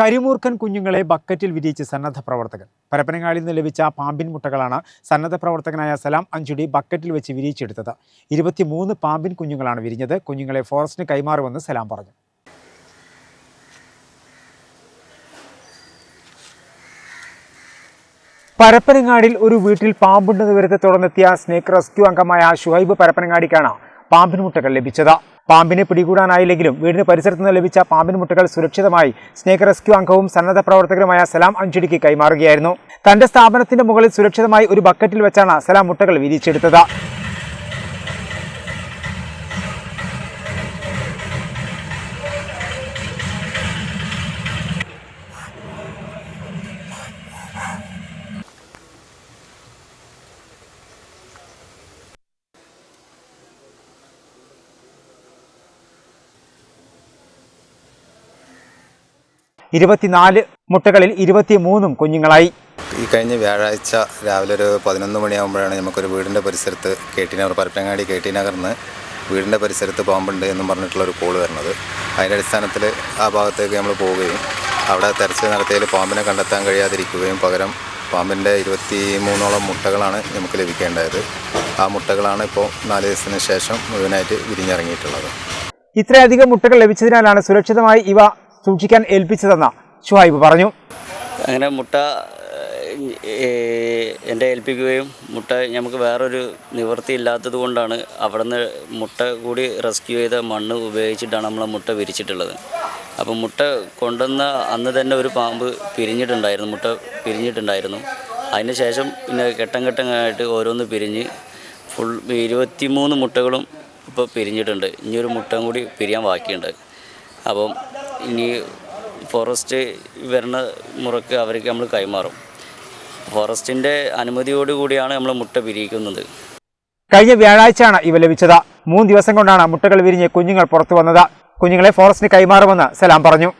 കരിമൂർഖൻ കുഞ്ഞുങ്ങളെ ബക്കറ്റിൽ വിരിയിച്ച് സന്നദ്ധ പ്രവർത്തകൻ. പരപ്പനങ്ങാടിയിൽ നിന്ന് ലഭിച്ച പാമ്പിൻ മുട്ടകളാണ് സന്നദ്ധ പ്രവർത്തകനായ സലാം അഞ്ചുടി ബക്കറ്റിൽ വെച്ച് വിരിയിച്ചെടുത്തത്. ഇരുപത്തിമൂന്ന് പാമ്പിൻ കുഞ്ഞുങ്ങളാണ് വിരിഞ്ഞത്. കുഞ്ഞുങ്ങളെ ഫോറസ്റ്റിന് കൈമാറുമെന്ന് സലാം പറഞ്ഞു. പരപ്പനങ്ങാടിൽ ഒരു വീട്ടിൽ പാമ്പുണ്ടെന്ന് വിവരത്തെ തുടർന്നെത്തിയ സ്നേക്ക് റെസ്ക്യൂ അംഗമായ ഷുഹൈബ് പരപ്പനങ്ങാടിക്കാണ് പാമ്പിൻ മുട്ടകൾ ലഭിച്ചത്. പാമ്പിനെ പിടികൂടാനായില്ലെങ്കിലും വീടിന് പരിസരത്ത് നിന്ന് ലഭിച്ച പാമ്പിൻ മുട്ടകൾ സുരക്ഷിതമായി സ്നേഹ റെസ്ക്യൂ അംഗവും സന്നദ്ധ പ്രവർത്തകരുമായ സലാം അഞ്ചുടിക്ക് കൈമാറുകയായിരുന്നു. തന്റെ സ്ഥാപനത്തിന്റെ മുകളിൽ സുരക്ഷിതമായി ഒരു ബക്കറ്റിൽ വെച്ചാണ് സലാം മുട്ടകൾ വിരിച്ചെടുത്തത്. ഇരുപത്തിനാല് മുട്ടകളിൽ ഇരുപത്തിമൂന്നും കുഞ്ഞുങ്ങളായി. ഈ കഴിഞ്ഞ വ്യാഴാഴ്ച രാവിലെ ഒരു പതിനൊന്ന് മണിയാകുമ്പോഴാണ് നമുക്കൊരു വീടിന്റെ പരിസരത്ത് K T Nagar Parappanangadi K T നഗറിന്ന് വീടിന്റെ പരിസരത്ത് പാമ്പുണ്ട് എന്നും പറഞ്ഞിട്ടുള്ള ഒരു കോൾ വരുന്നത്. അതിന്റെ അടിസ്ഥാനത്തിൽ ആ ഭാഗത്തേക്ക് നമ്മൾ പോവുകയും അവിടെ തെരച്ചിൽ നടത്തിയതിൽ പാമ്പിനെ കണ്ടെത്താൻ കഴിയാതിരിക്കുകയും പകരം പാമ്പിന്റെ ഇരുപത്തി മൂന്നോളം മുട്ടകളാണ് നമുക്ക് ലഭിക്കേണ്ടത്. ആ മുട്ടകളാണ് ഇപ്പോൾ നാല് ദിവസത്തിന് ശേഷം മുഴുവനായിട്ട് വിരിഞ്ഞിറങ്ങിയിട്ടുള്ളത്. ഇത്രയധികം മുട്ടകൾ ലഭിച്ചതിനാലാണ് സുരക്ഷിതമായി ഇവ സൂക്ഷിക്കാൻ ഏൽപ്പിച്ചതെന്ന് ഷുഹൈബ് പറഞ്ഞു. അങ്ങനെ മുട്ട എന്റെ ഏൽപ്പിക്കുകയും മുട്ട നമുക്ക് വേറൊരു നിവൃത്തി ഇല്ലാത്തത് കൊണ്ടാണ് അവിടെ നിന്ന് മുട്ട കൂടി റെസ്ക്യൂ ചെയ്ത മണ്ണ് ഉപയോഗിച്ചിട്ടാണ് നമ്മൾ മുട്ട വിരിച്ചിട്ടുള്ളത്. അപ്പം മുട്ട കൊണ്ടുവന്ന അന്ന് തന്നെ ഒരു പാമ്പ് പിരിഞ്ഞിട്ടുണ്ടായിരുന്നു മുട്ട പിരിഞ്ഞിട്ടുണ്ടായിരുന്നു. അതിന് ശേഷം പിന്നെ ഘട്ടം ഘട്ടങ്ങളായിട്ട് ഓരോന്ന് പിരിഞ്ഞ് ഫുൾ ഇരുപത്തിമൂന്ന് മുട്ടകളും ഇപ്പോൾ പിരിഞ്ഞിട്ടുണ്ട്. ഇനിയൊരു മുട്ടയും കൂടി പിരിയാൻ ബാക്കിയുണ്ട്. അപ്പം ഇനി ഫോറസ്റ്റ് വരുന്ന മുറക്ക് അവർക്ക് നമ്മൾ കൈമാറും. ഫോറസ്റ്റിന്റെ അനുമതിയോടുകൂടിയാണ് നമ്മൾ മുട്ട പിരിയിക്കുന്നത് കഴിഞ്ഞ വ്യാഴാഴ്ചയാണ് ഇവ ലഭിച്ചത്. മൂന്ന് ദിവസം കൊണ്ടാണ് മുട്ടകൾ വിരിഞ്ഞ് കുഞ്ഞുങ്ങൾ പുറത്തു വന്നത്. കുഞ്ഞുങ്ങളെ ഫോറസ്റ്റിന് കൈമാറുമെന്ന് സലാം പറഞ്ഞു.